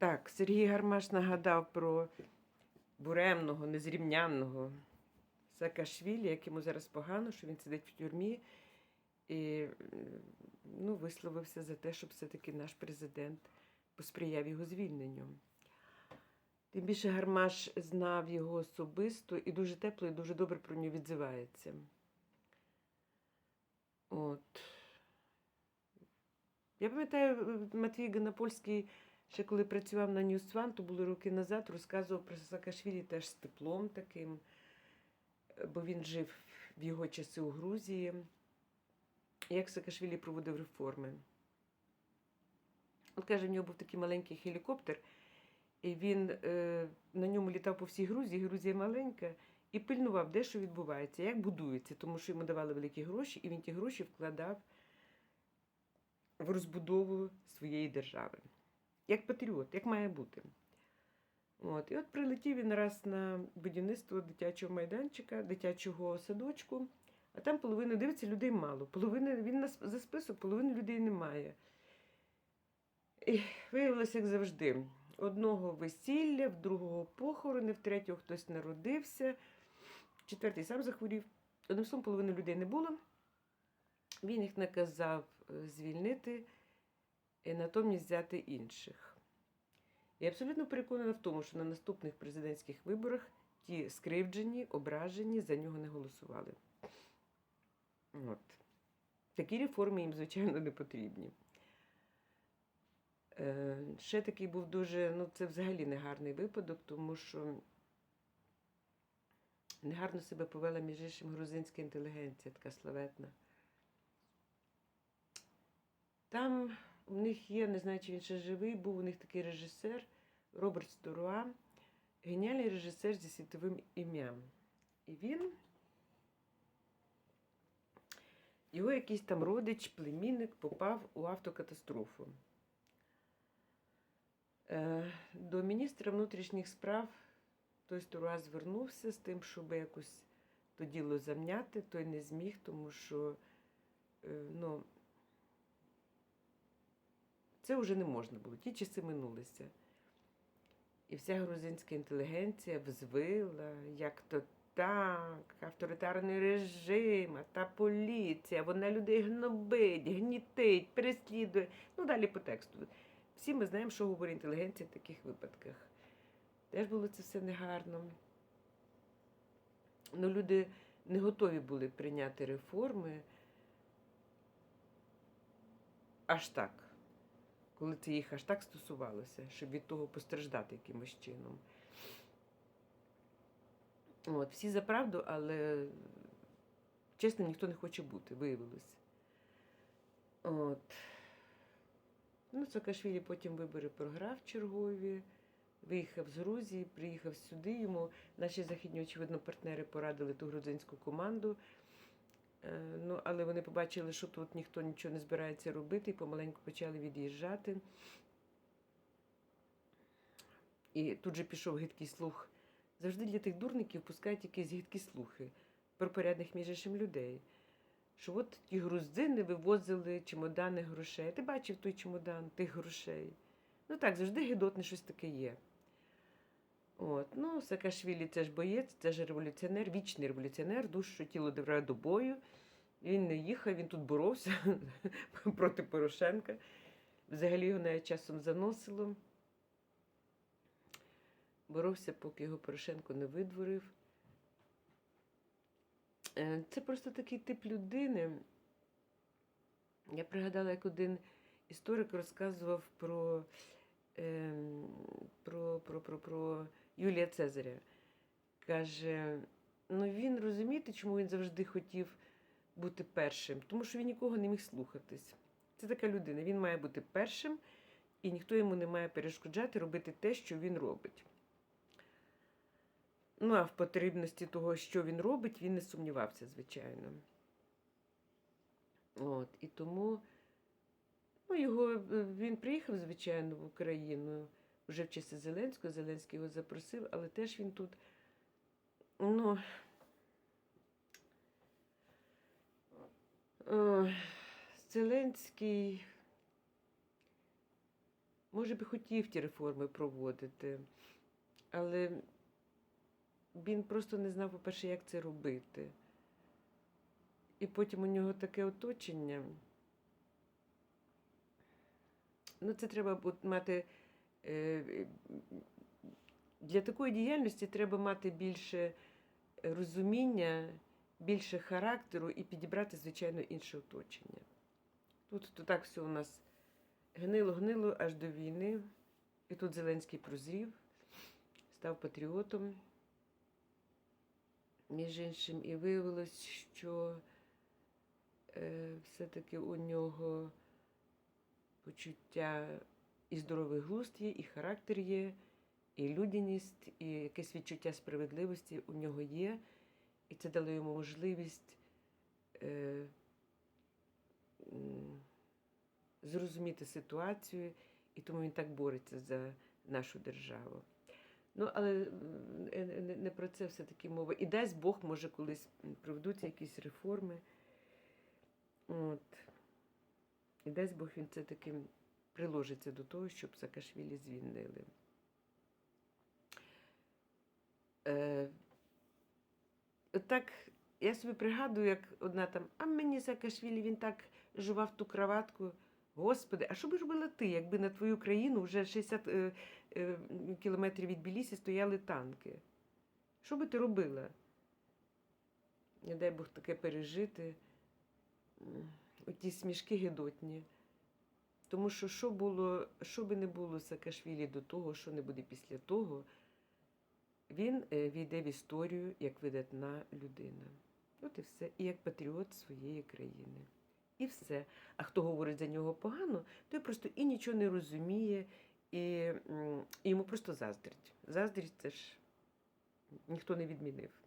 Так, Сергій Гармаш нагадав про буремного, незрівнянного Саакашвілі, якому зараз погано, що він сидить в тюрмі. І ну, висловився за те, щоб все-таки наш президент посприяв його звільненню. Тим більше Гармаш знав його особисто і дуже тепло, і дуже добре про нього відзивається. От. Я пам'ятаю, Матвій Ганапольський, ще коли працював на News One, то були роки назад, розказував про Саакашвілі теж з теплом таким, бо він жив в його часи у Грузії. Як Саакашвілі проводив реформи. От каже, в нього був такий маленький гелікоптер, і він е, на ньому літав по всій Грузії, Грузія маленька, і пильнував, де що відбувається, як будується, тому що йому давали великі гроші, і він ті гроші вкладав в розбудову своєї держави. Як патріот, як має бути. От. І от прилетів він раз на будівництво дитячого майданчика, дитячого садочку, а там половина дивиться, людей мало. Половини, він нас за список, половини людей немає. І виявилося, як завжди, одного весілля, в другого похорони, в третього хтось народився, четвертий сам захворів. Одним словом, половини людей не було. Він їх наказав е, звільнити і натомість взяти інших. Я абсолютно переконана в тому, що на наступних президентських виборах ті скривджені, ображені за нього не голосували. От. Такі реформи їм, звичайно, не потрібні. Е, ще такий був дуже, ну це взагалі негарний випадок, тому що негарно себе повела між іншим грузинська інтелігенція, така славетна. Там у них є, не знаю, чи він ще живий, був у них такий режисер Роберт Сторуа, геніальний режисер зі світовим ім'ям. І він, його якийсь там родич, племінник попав у автокатастрофу. Е, До міністра внутрішніх справ той Сторуа звернувся з тим, щоб якось то діло замняти, той не зміг, тому що е, ну, це вже не можна було. Ті часи минулися. І вся грузинська інтелігенція взвила, як то так, авторитарний режим, та поліція, вона людей гнобить, гнітить, переслідує. Ну, далі по тексту. Всі ми знаємо, що говорить інтелігенція в таких випадках. Теж було це все негарно. Ну, люди не готові були прийняти реформи аж так коли це їх аж так стосувалося, щоб від того постраждати якимось чином. От, Всі за правду, але чесно, ніхто не хоче бути, виявилося. От. Ну, Саакашвілі потім вибори програв чергові, виїхав з Грузії, приїхав сюди. Йому наші західні, очевидно, партнери порадили ту грузинську команду. Е, Ну, але вони побачили, що тут ніхто нічого не збирається робити, і помаленьку почали від'їжджати. І тут же пішов гидкий слух. Завжди для тих дурників пускають якісь гидкі слухи про порядних між людей. Що от ті грузини вивозили чемодани грошей. Ти бачив той чемодан тих грошей. Ну так, завжди гидотне щось таке є. От. Ну, Саакашвілі це ж боєць, це ж революціонер, вічний революціонер, душу тіло доведе до бою. Він не їхав, він тут боровся проти Порошенка. Взагалі його навіть часом заносило. Боровся, поки його Порошенко не видворив. Е, Це просто такий тип людини. Я пригадала, як один історик розказував про, про, про, Юлія Цезаря. Каже, ну він розумієте, чому він завжди хотів бути першим? Тому що він нікого не міг слухатись. Це така людина. Він має бути першим, і ніхто йому не має перешкоджати робити те, що він робить. Ну, а в потрібності того, що він робить, він не сумнівався, звичайно. От, І тому ну, його, він приїхав, звичайно, в Україну вже в часи Зеленського. Зеленський його запросив, але теж він тут, ну. Зеленський може би хотів ті реформи проводити, але він просто не знав, по-перше, як це робити. І потім у нього таке оточення. Ну, це треба мати. Е, Для такої діяльності треба мати більше розуміння, більше характеру і підібрати, звичайно, інше оточення. Тут то так все у нас гнило-гнило аж до війни. І тут Зеленський прозрів, став патріотом. Між іншим, і виявилось, що е, все-таки у нього почуття і здоровий глузд є, і характер є, і людяність, і якесь відчуття справедливості у нього є. І це дало йому можливість е, зрозуміти ситуацію, і тому він так бореться за нашу державу. Ну, але е, не, про це все-таки мова. І дасть Бог, може, колись проведуться якісь реформи. От. І дасть Бог він це таки приложиться до того, щоб Саакашвілі звільнили. Е, так, я собі пригадую, як одна там, а мені Саакашвілі, він так жував ту краватку. Господи, а що би робила ти, якби на твою країну вже 60 е, е, кілометрів від Білісі стояли танки? Що би ти робила? Не дай Бог таке пережити. Оті смішки гидотні. Тому що що було, що би не було Саакашвілі до того, що не буде після того, він е, війде в історію як видатна людина. От і все. І як патріот своєї країни. І все. А хто говорить за нього погано, той просто і нічого не розуміє, і, і йому просто заздрить. Заздрість це ж ніхто не відмінив.